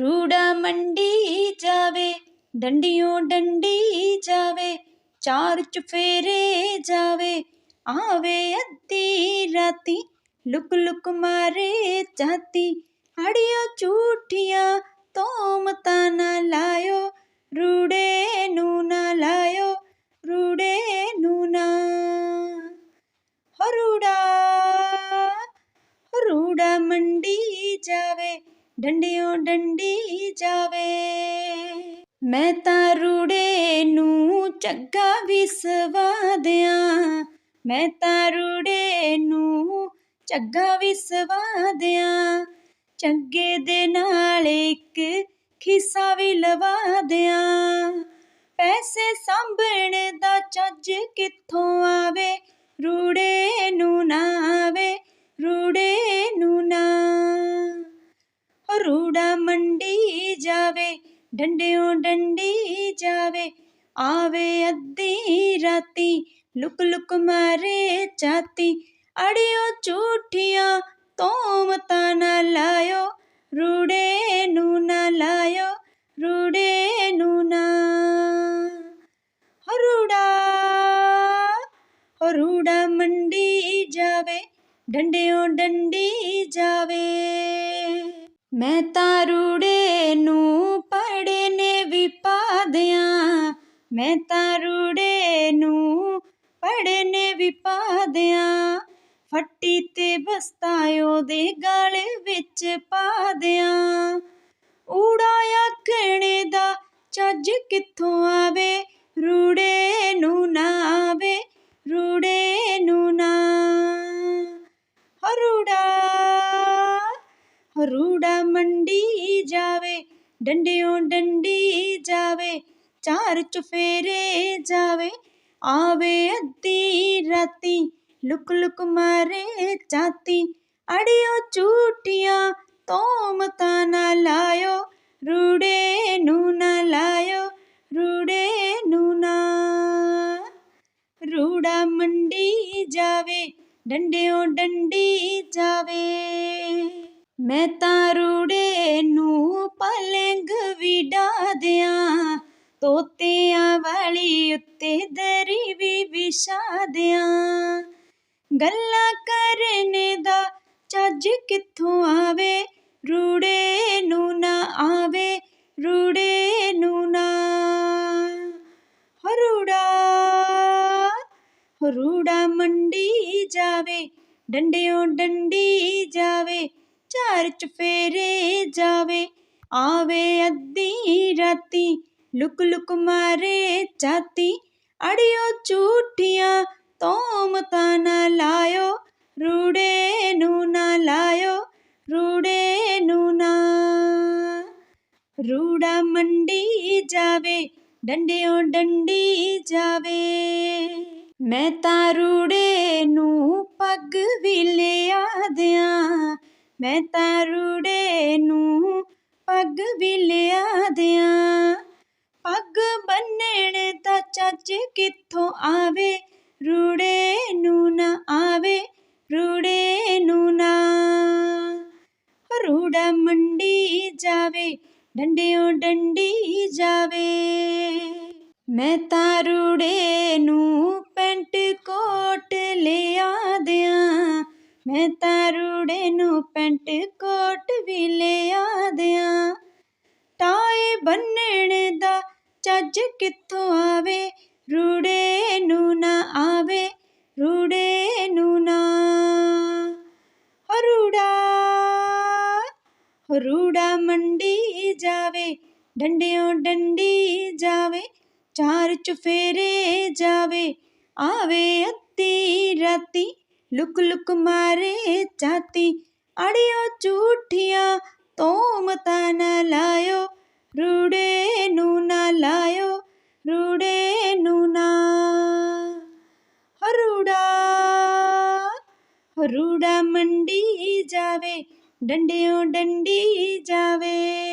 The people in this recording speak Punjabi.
ਰੂੜਾ ਮੰਡੀ ਜਾਵੇ ਡੰਡੀਆਂ ਡੰਡੀ ਜਾਵੇ, ਚਾਰ ਚਫੇਰੇ ਜਾਵੇ, ਆਵੇ ਅੱਧੀ ਰਾਤੀ, ਲੁਕ ਲੁਕ ਮਾਰੇ ਚਾਤੀ ਅੜਿਓ ਝੂਠੀਆਂ ਤੋਮਤਾਂ ਨਾ ਲਾਇਓ, ਰੂੜੇ ਨੂੰ ਨਾ ਲਾਇਓ, ਰੂੜੇ ਨੂੰ ਨਾ। ਹਰੂੜਾ ਰੂੜਾ ਮੰਡੀ ਜਾਵੇ ਡੰਡਿਓ ਡੰਡੀ ਜਾਵੇ। ਮੈਂ ਤਾਂ ਰੂੜੇ ਨੂੰ ਚੱਗਾ ਵੀ ਸਵਾਦਿਆਂ ਮੈਂ ਤਾਂ ਰੂੜੇ ਨੂੰ ਚੱਗਾ ਵੀ ਸਵਾ ਦਿਆਂ। ਚੰਗੇ ਦੇ ਨਾਲ ਇੱਕ ਖਿਸਾ ਵੀ ਲਵਾ ਦਿਆਂ। ਪੈਸੇ ਸਾਂਭਣ ਦਾ ਚੱਜ ਕਿੱਥੋਂ ਆਵੇ? ਰੂੜੇ ਡੰਡਿਓ ਡੰਡੀ ਜਾਵੇ, ਆਵੇ ਅੱਧੀ ਰਾਤੀ, ਲੁਕ ਲੁਕ ਮਾਰੇ ਚਾਤੀ। ਅੜਿਓ ਝੂਠੀਆਂ ਤੋਮਤਾਂ ਨਾ ਲਾਇਓ, ਰੂੜੇ ਨੂੰ ਨਾ ਲਾਇਓ, ਰੂੜੇ ਨੂੰ ਨਾ। ਰੂੜਾ ਰੂੜਾ ਮੰਡੀ ਜਾਵੇ, ਡੰਡਿਓ ਡੰਡੀ ਜਾਵੇ। ਮੈਂ ਤਾਂ ਰੂੜੇ ਨੂੰ ਮੈਂ ਤਾਂ ਰੂੜੇ ਨੂੰ ਪੜੇ ਵੀ ਪਾ ਦਿਆਂ ਫੱਟੀ ਤੇ ਬਸਤਾ ਉਹਦੇ ਗਲ ਵਿੱਚ ਪਾ ਦਿਆਂ ਊੜਾ ਆਖਣੇ ਦਾ ਚੱਜ ਕਿੱਥੋਂ ਆਵੇ, ਰੂੜੇ ਨੂੰ ਨਾ ਆਵੇ, ਰੂੜੇ ਨੂੰ ਨਾ। ਹਰੂੜਾ ਰੂੜਾ ਮੰਡੀ ਜਾਵੇ, ਡੰਡਿਓ ਡੰਡੀ ਜਾਵੇ ਚਾਰ ਚੁਫੇਰੇ ਜਾਵੇ, ਆਵੇ ਅੱਧੀ ਰਾਤੀ। ਲੁਕ ਲੁਕ ਮਾਰੇ ਚਾਤੀ ਅੜਿਓ ਝੂਠੀਆਂ ਤੋਮਤਾਂ ਨਾ ਲਾਇਓ, ਰੂੜੇ ਨੂੰ ਨਾ ਲਾਇਓ, ਰੂੜੇ ਨੂੰ ਨਾ। ਰੂੜਾ ਮੰਡੀ ਜਾਵੇ, ਡੰਡਿਓ ਡੰਡੀ ਜਾਵੇ। ਮੈਂ ਤਾਂ ਰੂੜੇ ਨੂੰ ਪਲੰਗ ਵੀ ਡਾਦਿਆਂ ਤੋਤਿਆਂ ਵਾਲੀ ਉੱਤੇ ਦਰੀ ਵੀ ਵਿਛਾ ਦਿਆਂ ਗੱਲਾਂ ਕਰਨੇ ਦਾ ਚੱਜ ਕਿੱਥੋਂ ਆਵੇ? ਰੂੜੇ ਨੂੰ ਨਾ ਆਵੇ, ਰੂੜੇ ਨੂੰ ਨਾ। ਹਰੂੜਾ ਰੂੜਾ ਮੰਡੀ ਜਾਵੇ, ਡੰਡਿਓ ਡੰਡੀ ਜਾਵੇ, ਚਾਰ ਚਫੇਰੇ ਜਾਵੇ ਲੁਕ ਲੁਕ ਮਾਰੇ ਚਾਤੀ ਅੜਿਓ ਝੂਠੀਆਂ ਤੋਮ ਤਾਂ ਨਾ ਲਾਇਓ, ਰੂੜੇ ਨੂੰ ਨਾ ਲਾਇਓ, ਰੂੜੇ ਨੂੰ ਨਾ। ਰੂੜਾ ਮੰਡੀ ਜਾਵੇ, ਡੰਡਿਓ ਡੰਡੀ ਜਾਵੇ। ਮੈਂ ਤਾਂ ਰੂੜੇ ਨੂੰ ਪੱਗ ਵੀ ਲਿਆ ਦਿਆਂ, ਮੈਂ ਤਾਂ ਰੂੜੇ ਨੂੰ ਪੱਗ ਵੀ ਲਿਆ ਦਿਆਂ। ਪੱਗ ਬੰਨਣ ਦਾ ਚੱਜ ਕਿੱਥੋਂ ਆਵੇ? ਰੂੜੇ ਨੂੰ ਨਾ ਆਵੇ, ਰੂੜੇ ਨੂੰ ਨਾ। ਰੂੜਾ ਮੰਡੀ ਜਾਵੇ, ਡੰਡਿਓ ਡੰਡੀ ਜਾਵੇ। ਮੈਂ ਤਾਂ ਰੂੜੇ ਨੂੰ ਪੈਂਟ ਕੋਟ ਲਿਆ ਦਿਆਂ। ਮੈਂ ਤਾਂ ਰੂੜੇ ਨੂੰ ਪੈਂਟ ਕੋਟ ਵੀ ਲਿਆ ਦਿਆਂ। ਟਾਏ ਬੰਨਣ ਚੱਜ ਕਿੱਥੋਂ ਆਵੇ? ਰੂੜੇ ਨੂੰ ਨਾ ਆਵੇ, ਰੂੜੇ ਨੂੰ ਨਾ। ਹਰੂੜਾ ਰੂੜਾ ਮੰਡੀ ਜਾਵੇ, ਡੰਡਿਓ ਡੰਡੀ ਜਾਵੇ, ਚਾਰ ਚੁਫੇਰੇ ਜਾਵੇ। ਆਵੇ ਅੱਤੀ ਰਾਤੀ, ਲੁਕ ਲੁਕ ਮਾਰੇ ਚਾਤੀ। ਅੜਿਓ ਝੂਠੀਆਂ ਤੋਮਤਾਂ ਨਾ ਲਾ ਰੂੜਾ ਮੰਡੀ ਜਾਵੇ ਡੰਡਿਓ ਡੰਡੀ ਜਾਵੇ।